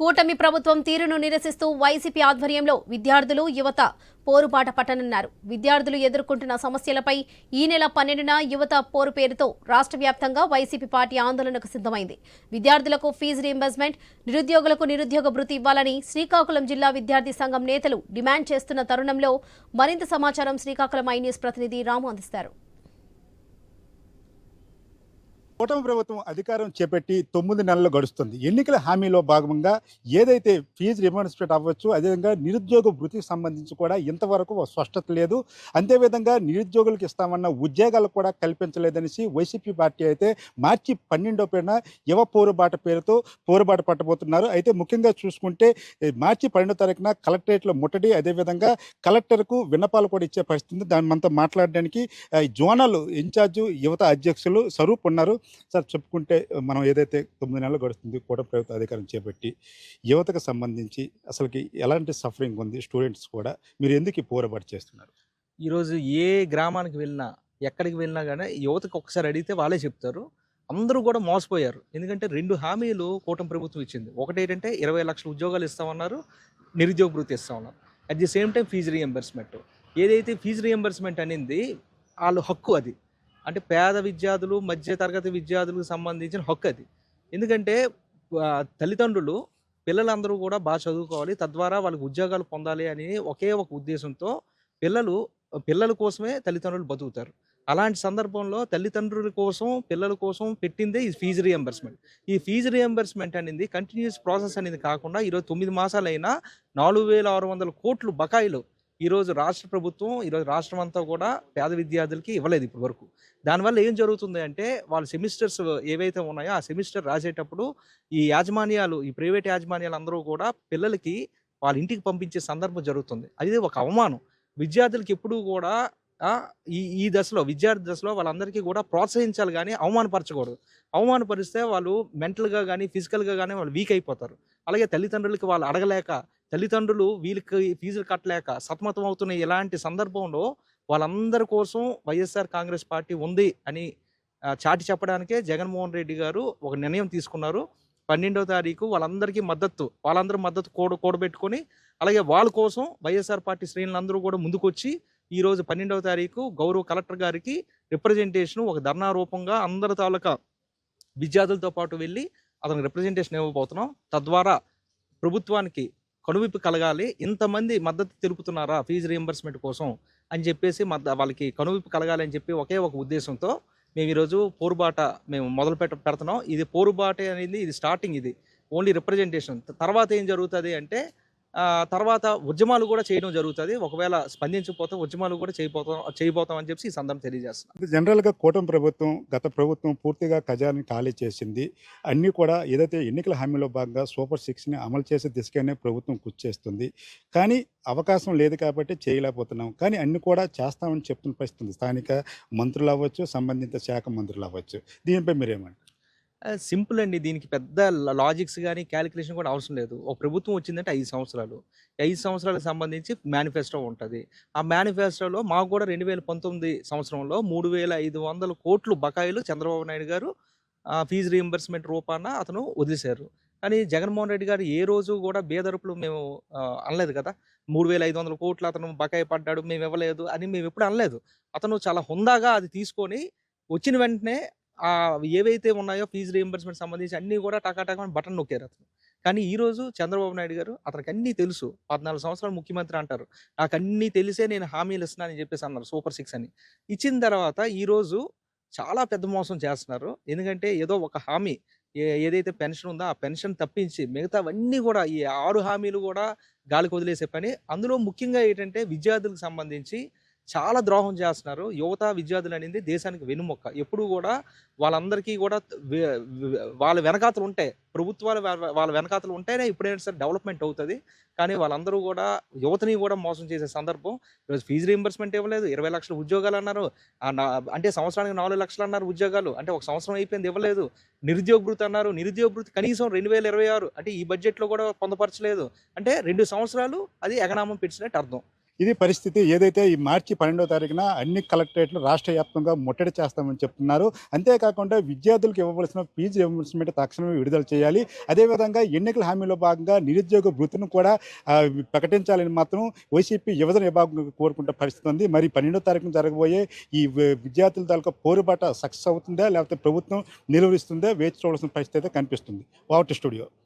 కూటమి ప్రభుత్వం తీరును నిరసిస్తూ వైసీపీ ఆధ్వర్యంలో విద్యార్థులు యువత పోరుపాట పట్టనున్నారు. విద్యార్థులు ఎదుర్కొంటున్న సమస్యలపై ఈ నెల పన్నెండున యువత పోరు పేరుతో రాష్ట్ర వ్యాప్తంగా వైసీపీ పార్టీ ఆందోళనకు సిద్ధమైంది. విద్యార్థులకు ఫీజు రీయింబర్స్మెంట్ నిరుద్యోగులకు నిరుద్యోగ భృతి ఇవ్వాలని శ్రీకాకుళం జిల్లా విద్యార్థి సంఘం నేతలు డిమాండ్ చేస్తున్న తరుణంలో మరింత సమాచారం శ్రీకాకుళం ఐ న్యూస్ ప్రతినిధి రాము అందిస్తారు. కూటమి ప్రభుత్వం అధికారం చేపట్టి తొమ్మిది నెలలు గడుస్తుంది. ఎన్నికల హామీలో భాగంగా ఏదైతే ఫీజు రిమర్స్మెంట్ అవ్వచ్చు అదేవిధంగా నిరుద్యోగ వృత్తికి సంబంధించి కూడా ఇంతవరకు స్పష్టత లేదు. అంతేవిధంగా నిరుద్యోగులకు ఇస్తామన్న ఉద్యోగాలు కూడా కల్పించలేదనేసి వైసీపీ పార్టీ అయితే మార్చి పన్నెండో పేరున యువ పోరుబాట పేరుతో పోరుబాట పట్టబోతున్నారు. అయితే ముఖ్యంగా చూసుకుంటే మార్చి పన్నెండో తారీఖున కలెక్టరేట్లో ముట్టడి అదేవిధంగా కలెక్టర్కు విన్నపాలు కూడా ఇచ్చే పరిస్థితి దాని మనతో మాట్లాడడానికి జోనల్ ఇన్ఛార్జు యువత అధ్యక్షులు స్వరూప్ ఉన్నారు. సార్ చెప్పుకుంటే మనం ఏదైతే తొమ్మిది నెలలు గడుస్తుంది కూడా ప్రభుత్వ అధికారం చేపట్టి యువతకు సంబంధించి అసలుకి ఎలాంటి సఫరింగ్ ఉంది స్టూడెంట్స్ కూడా మీరు ఎందుకు పోరబాటు చేస్తున్నారు? ఈరోజు ఏ గ్రామానికి వెళ్ళినా ఎక్కడికి వెళ్ళినా కానీ యువతకు ఒకసారి అడిగితే వాళ్ళే చెప్తారు. అందరూ కూడా మోసపోయారు. ఎందుకంటే రెండు హామీలు కూటమి ప్రభుత్వం ఇచ్చింది. ఒకటి ఏంటంటే ఇరవై లక్షల ఉద్యోగాలు ఇస్తామన్నారు నిరుద్యోగ భృతి ఇస్తామన్నారు. At the same time fees reimbursement ఏదైతే ఫీజు రియంబర్స్మెంట్ అనేది వాళ్ళు హక్కు అది. అంటే పేద విద్యార్థులు మధ్య తరగతి విద్యార్థులకు సంబంధించిన హక్కు అది. ఎందుకంటే తల్లిదండ్రులు పిల్లలందరూ కూడా బాగా చదువుకోవాలి. తద్వారా వాళ్ళకి ఉద్యోగాలు పొందాలి అని ఒకే ఒక ఉద్దేశంతో పిల్లలు పిల్లల కోసమే తల్లిదండ్రులు బతుకుతారు. అలాంటి సందర్భంలో తల్లిదండ్రుల కోసం పిల్లల కోసం పెట్టిందే ఈ ఫీజు రియంబర్స్మెంట్ ఈ ఫీజు రియంబర్స్మెంట్ అనేది కంటిన్యూస్ ప్రాసెస్ అనేది కాకుండా ఈరోజు తొమ్మిది మాసాలైనా నాలుగు వేల ఆరు వందల కోట్లు బకాయిలు ఈరోజు రాష్ట్ర ప్రభుత్వం ఈరోజు రాష్ట్రం అంతా కూడా పేద విద్యార్థులకి ఇవ్వలేదు ఇప్పటి వరకు. దానివల్ల ఏం జరుగుతుంది అంటే వాళ్ళ సెమిస్టర్స్ ఏవైతే ఉన్నాయో ఆ సెమిస్టర్ రాసేటప్పుడు ఈ యాజమాన్యాలు ఈ ప్రైవేట్ యాజమాన్యాలు అందరూ కూడా పిల్లలకి వాళ్ళ ఇంటికి పంపించే సందర్భం జరుగుతుంది. అది ఒక అవమానం. విద్యార్థులకి ఎప్పుడూ కూడా ఈ ఈ దశలో విద్యార్థి దశలో వాళ్ళందరికీ కూడా ప్రోత్సహించాలి కానీ అవమానపరచకూడదు. అవమానపరిస్తే వాళ్ళు మెంటల్గా కానీ ఫిజికల్గా కానీ వాళ్ళు వీక్ అయిపోతారు. అలాగే తల్లిదండ్రులకి వాళ్ళు అడగలేక తల్లిదండ్రులు వీళ్ళకి ఫీజులు కట్టలేక సతమతం అవుతున్న ఇలాంటి సందర్భంలో వాళ్ళందరి కోసం వైఎస్ఆర్ కాంగ్రెస్ పార్టీ ఉంది అని చాటి చెప్పడానికే జగన్మోహన్ రెడ్డి గారు ఒక నిర్ణయం తీసుకున్నారు. పన్నెండవ తారీఖు వాళ్ళందరికీ మద్దతు వాళ్ళందరూ మద్దతు కూడ కూడబెట్టుకొని అలాగే వాళ్ళ కోసం వైఎస్ఆర్ పార్టీ శ్రేణులందరూ కూడా ముందుకొచ్చి ఈరోజు పన్నెండవ తారీఖు గౌరవ కలెక్టర్ గారికి రిప్రజెంటేషన్ ఒక ధర్నా రూపంగా అందరి తాలూకా విద్యార్థులతో పాటు వెళ్ళి అతనికి రిప్రజెంటేషన్ ఇవ్వబోతున్నాం. తద్వారా ప్రభుత్వానికి కనువిప్పు కలగాలి. ఇంతమంది మద్దతు తెలుపుతున్నారా ఫీజు రియంబర్స్మెంట్ కోసం అని చెప్పేసి మద్ద వాళ్ళకి కనువిప్పు కలగాలి అని చెప్పి ఒకే ఒక ఉద్దేశంతో మేము ఈరోజు పోరుబాట మేము మొదలు పెట్ట పెడుతున్నాం. ఇది పోరుబాట అనేది ఇది స్టార్టింగ్ ఇది. Only representation. తర్వాత ఏం జరుగుతుంది అంటే తర్వాత ఉద్యమాలు కూడా చేయడం జరుగుతుంది. ఒకవేళ స్పందించకపోతే ఉద్యమాలు కూడా చేయబోతాం చేయబోతాం అని చెప్పి ఈ సందర్భం తెలియజేస్తున్నాం. జనరల్గా కూటమి ప్రభుత్వం గత ప్రభుత్వం పూర్తిగా ఖజాని ఖాళీ చేసింది. అన్నీ కూడా ఏదైతే ఎన్నికల హామీలో భాగంగా సూపర్ సిక్స్ని అమలు చేసే దిశగానే ప్రభుత్వం కృషి చేస్తుంది. కానీ అవకాశం లేదు కాబట్టి చేయలేకపోతున్నాం. కానీ అన్ని కూడా చేస్తామని చెప్తున్న పరిస్థితి స్థానిక మంత్రులు అవ్వచ్చు సంబంధిత శాఖ మంత్రులు అవ్వచ్చు. దీనిపై మీరేమంటారు? సింపుల్ అండి. దీనికి పెద్ద లాజిక్స్ కానీ క్యాలిక్యులేషన్ కూడా అవసరం లేదు. ఒక ప్రభుత్వం వచ్చిందంటే ఐదు సంవత్సరాలు. ఐదు సంవత్సరాలకు సంబంధించి మేనిఫెస్టో ఉంటుంది. ఆ మేనిఫెస్టోలో మాకు కూడా రెండు వేల పంతొమ్మిది సంవత్సరంలో మూడు వేల ఐదు వందల కోట్లు బకాయిలు చంద్రబాబు నాయుడు గారు ఫీజు రీఎంబర్స్మెంట్ రూపాన అతను వదిలేశారు. కానీ జగన్మోహన్ రెడ్డి గారు ఏ రోజు కూడా బేదరుపులు మేము అనలేదు కదా. మూడు వేల ఐదు వందల కోట్లు అతను బకాయి పడ్డాడు మేము ఇవ్వలేదు అని మేము ఎప్పుడు అనలేదు. అతను చాలా హుందాగా అది తీసుకొని వచ్చిన వెంటనే ఏవైతే ఉన్నాయో ఫీజు రీఎంబర్స్మెంట్ సంబంధించి అన్నీ కూడా టకాటకా బటన్ నొక్కారు అతను. కానీ ఈరోజు చంద్రబాబు నాయుడు గారు అతనికి అన్నీ తెలుసు. పద్నాలుగు సంవత్సరాలు ముఖ్యమంత్రి అంటారు. నాకు అన్నీ తెలిసే నేను హామీలు ఇస్తున్నానని చెప్పేసి అన్నారు సూపర్ సిక్స్ అని. ఇచ్చిన తర్వాత ఈరోజు చాలా పెద్ద మోసం చేస్తున్నారు. ఎందుకంటే ఏదో ఒక హామీ ఏ- ఏదైతే పెన్షన్ ఉందో ఆ పెన్షన్ తప్పించి మిగతావన్నీ కూడా ఈ ఆరు హామీలు కూడా గాలికి వదిలేసే పని. అందులో ముఖ్యంగా ఏంటంటే విద్యార్థులకు సంబంధించి చాలా ద్రోహం చేస్తున్నారు. యువత విద్యార్థులు అనేది దేశానికి వెనుమొక్క ఎప్పుడు కూడా వాళ్ళందరికీ కూడా వాళ్ళ వెనకాతలు ఉంటాయి ప్రభుత్వాలు వాళ్ళ వెనకాతలు ఉంటేనే ఇప్పుడైనా సరే డెవలప్మెంట్ అవుతుంది. కానీ వాళ్ళందరూ కూడా యువతని కూడా మోసం చేసే సందర్భం. ఈరోజు ఫీజు రీఎంబర్స్మెంట్ ఇవ్వలేదు. ఇరవై లక్షల ఉద్యోగాలు అన్నారు. అంటే సంవత్సరానికి నాలుగు లక్షలు అన్నారు ఉద్యోగాలు. అంటే ఒక సంవత్సరం అయిపోయింది ఇవ్వలేదు. నిరుద్యోగ భృతి అన్నారు. నిరుద్యోగ భృతి కనీసం రెండు వేల ఇరవై ఆరు. అంటే ఈ బడ్జెట్లో కూడా పొందపరచలేదు. అంటే రెండు సంవత్సరాలు అది ఎగనామం పెట్టినట్టు అర్థం. ఇది పరిస్థితి ఏదైతే ఈ మార్చి పన్నెండవ తారీఖున అన్ని కలెక్టరేట్లు రాష్ట్ర వ్యాప్తంగా ముట్టడి చేస్తామని చెప్తున్నారు. అంతేకాకుండా విద్యార్థులకు ఇవ్వవలసిన ఫీజు రియంబర్స్మెంట్ తక్షణమే విడుదల చేయాలి. అదేవిధంగా ఎన్నికల హామీలో భాగంగా నిరుద్యోగ వృత్తిని కూడా ప్రకటించాలని మాత్రం వైసీపీ యువజన విభాగం కోరుకుంటే పరిస్థితి ఉంది. మరి పన్నెండో తారీఖున జరగబోయే ఈ విద్యార్థుల తాలూకా పోరుబాట సక్సెస్ అవుతుందా లేకపోతే ప్రభుత్వం నిలువరిస్తుందా వేచి చూడాల్సిన పరిస్థితి అయితే కనిపిస్తుంది. వాటి స్టూడియో.